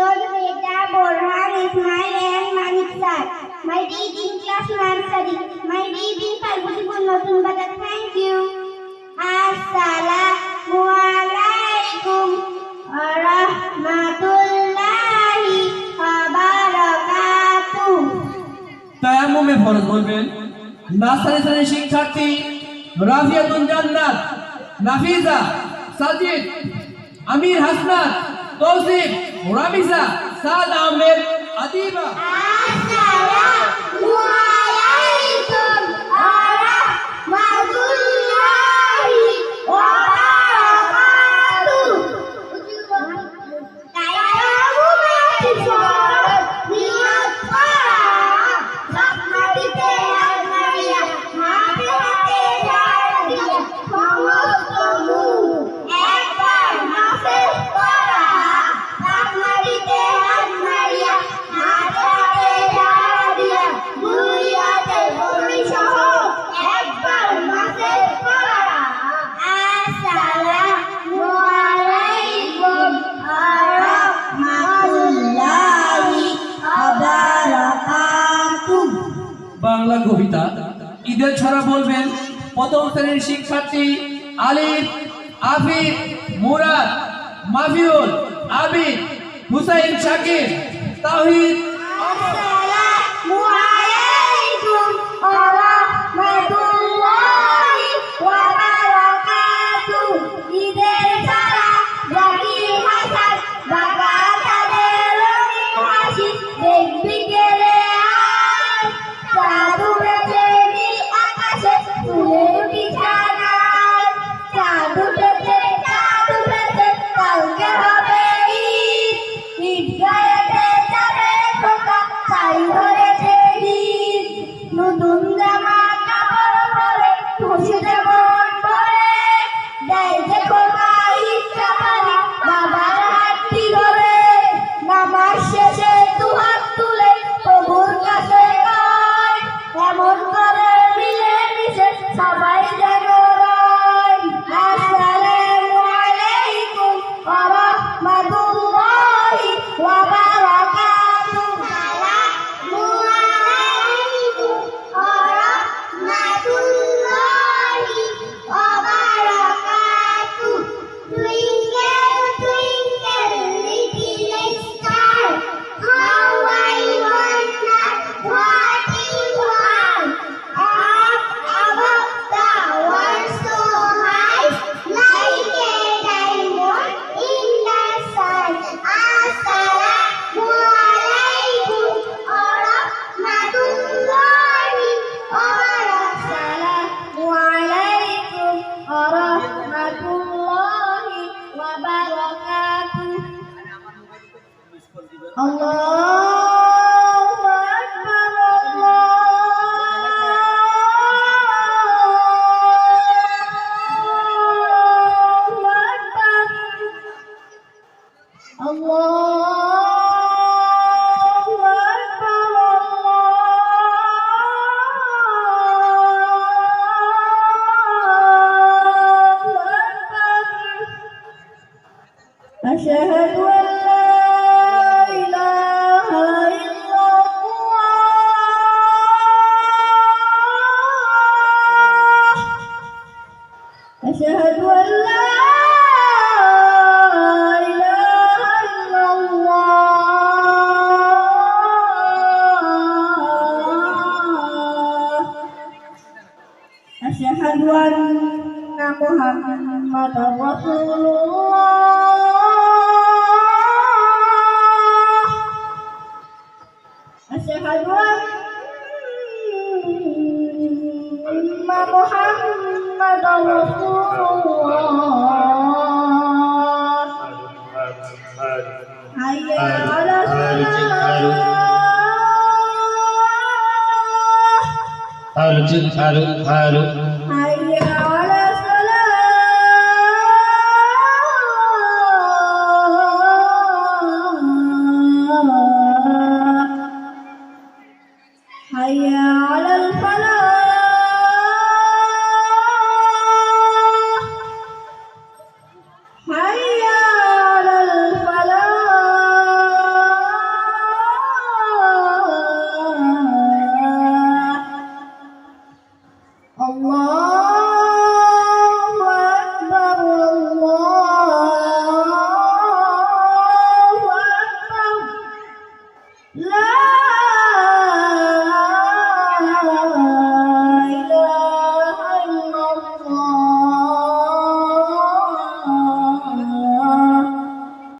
Lord Veda Borhan my real Manik Sir. My reading class nursery. My reading Parvutipur Notun Bada. Thank you. Assalamu alaikum wa rahmatullahi wa barakatuh. তায়ামুমে ফরজ বলবেন নাসারে সারে শিক্ষার্থী রাফিয়াতুন জান্নাত Nafiza Sajid Amir Hasnat Tausif মুরামিসা সাদ আহমেদ আদিবা। বাংলা কবিতা। ঈদের ছড়া বলবেন প্রথম শ্রেণির শিক্ষার্থী আলিফ, আফিফ, মুরাদ, মাফিউল, আবিদ, হুসাইন শাকির তাহিদ। Yeah, yeah, yeah. أشهد أن محمدا رسول الله. أشهد أن محمدا رسول الله. حي على الصلاة. أرجو أرجو أرجو Hi.